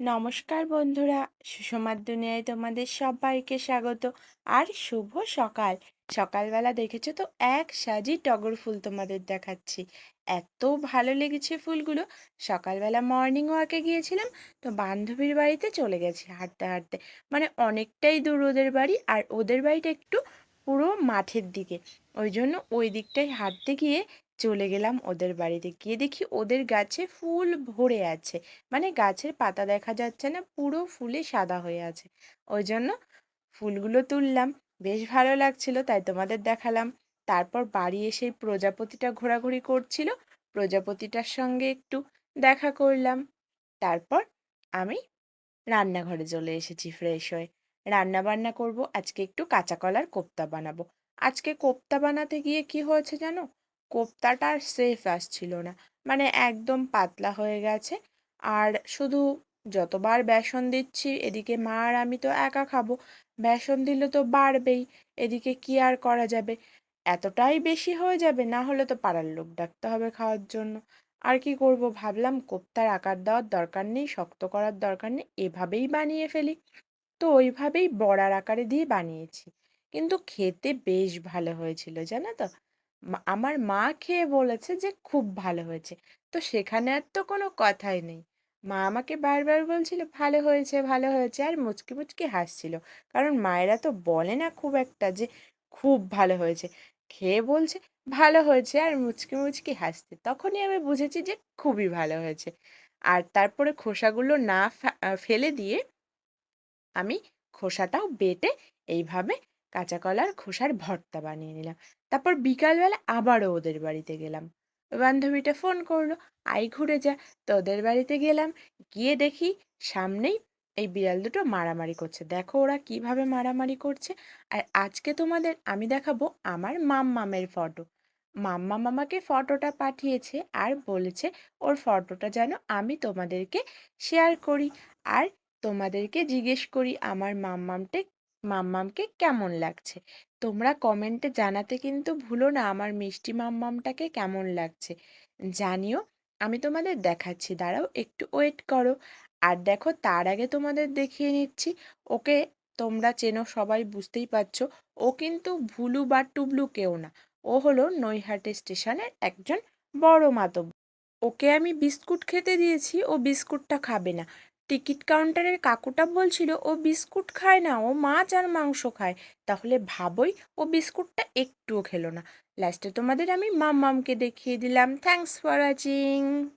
নমস্কার বন্ধুরা সুষমার দুনিয়ায় তোমাদের সবাইকে স্বাগত আর শুভ সকাল। সকালবেলা দেখেছ তো এক সাজি টগর ফুল তোমাদের দেখাচ্ছি। এত ভালো লেগেছে ফুলগুলো। সকালবেলা মর্নিং ওয়াকে গিয়েছিলাম তো বান্ধবীর বাড়িতে চলে গেছি হাঁটতে হাঁটতে। মানে অনেকটাই দূর ওদের বাড়ি আর ওদের বাড়িটা একটু পুরো মাঠের দিকে। ওই জন্য ওই দিকটায় হাঁটতে গিয়ে চলে গেলাম ওদের বাড়িতে। গিয়ে দেখি ওদের গাছে ফুল ভরে আছে। মানে গাছের পাতা দেখা যাচ্ছে না, পুরো ফুলে সাদা হয়ে আছে। ওই জন্য ফুলগুলো তুললাম। বেশ ভালো লাগছিল, তাই তোমাদের দেখালাম। তারপর বাড়ি এসে প্রজাপতিটা ঘোরাঘুরি করছিল। প্রজাপতিটার সঙ্গে একটু দেখা করলাম। তারপর আমি রান্নাঘরে চলে এসেছি ফ্রেশ হয়ে। রান্না বান্না করব, আজকে একটু কাঁচা কলার কোপ্তা বানাবো। আজকে কোপ্তা বানাতে গিয়ে কি হয়েছে জানো? কোপ্তাটা আর সেফ আসছিল না। মানে একদম পাতলা হয়ে গেছে। আর শুধু যতবার বেসন দিচ্ছি, এদিকে মা আর আমি তো একা খাব, বেসন দিলে তো বাড়বেই, এদিকে কি আর করা যাবে? এতটাই বেশি হয়ে যাবে, না হলে তো পাড়ার লোক ডাকতে হবে খাওয়ার জন্য। আর কি করব ভাবলাম, কোপ্তার আকার দেওয়ার দরকার নেই, শক্ত করার দরকার নেই, এভাবেই বানিয়ে ফেলি। তো ওইভাবেই বড়ার আকারে দিয়ে বানিয়েছি। কিন্তু খেতে বেশ ভালো হয়েছিল, জানো তো? মা- আমার মা খেয়ে বলেছে যে খুব ভালো হয়েছে। তো সেখানে আর তো কোনো কথাই নেই। মা আমাকে বারবার বলছিল, ভালো হয়েছে ভালো হয়েছে। আর মুচকি মুচকি হাসছিল। কারণ মায়েরা তো বলে না খুব একটা যে খুব ভালো হয়েছে। খেয়ে বলছে, ভালো হয়েছে। আর মুচকি মুচকি হাসতে তখনই আমি বুঝেছি যে খুবই ভালো হয়েছে। আর তারপরে খোসাগুলো না ফেলে দিয়ে আমি খোসাটাও বেটে এইভাবে কাঁচা কলার খোসার ভর্তা বানিয়ে নিলাম। তারপর বিকালবেলা আবারও ওদের বাড়িতে গেলাম। বান্ধবীটা ফোন করল আই ঘুরে যা। তো ওদের বাড়িতে গেলাম। গিয়ে দেখি সামনেই এই বিড়াল দুটো মারামারি করছে। দেখো ওরা কীভাবে মারামারি করছে। আর আজকে তোমাদের আমি দেখাবো আমার মাম্মামের ফটো। মাম্মা মামাকে ফটোটা পাঠিয়েছে আর বলেছে, ওর ফটোটা যেন আমি তোমাদেরকে শেয়ার করি। আর তোমাদেরকে জিজ্ঞেস করি আমার মাম্মামটে মাম্মামকে কেমন লাগছে? তোমরা কমেন্টে জানাতে কিন্তু ভুলো না আমার মিষ্টি মাম্মামটাকে কেমন লাগছে। জানিও, আমি তোমাদের দেখাচ্ছি, দাঁড়াও একটু ওয়েট করো। আর দেখো, তার আগে তোমাদের দেখিয়ে নিচ্ছি। ওকে তোমরা চেনো, সবাই বুঝতেই পারছ, ও কিন্তু ভুলু বা টুবলু কেউ না। ও হলো নৈহাটি স্টেশনের একজন বড় মাতব ওকে আমি বিস্কুট খেতে দিয়েছি, ও বিস্কুটটা খাবে না। টিকিট কাউন্টারের কাকুটা বলছিল, ও বিস্কুট খায় না, ও মাছ আর মাংস খায়। তাহলে ভাবই ও বিস্কুটটা একটুও খেলো না। লাস্টে তোমাদের আমি মাম্মামকে দেখিয়ে দিলাম। Thanks for watching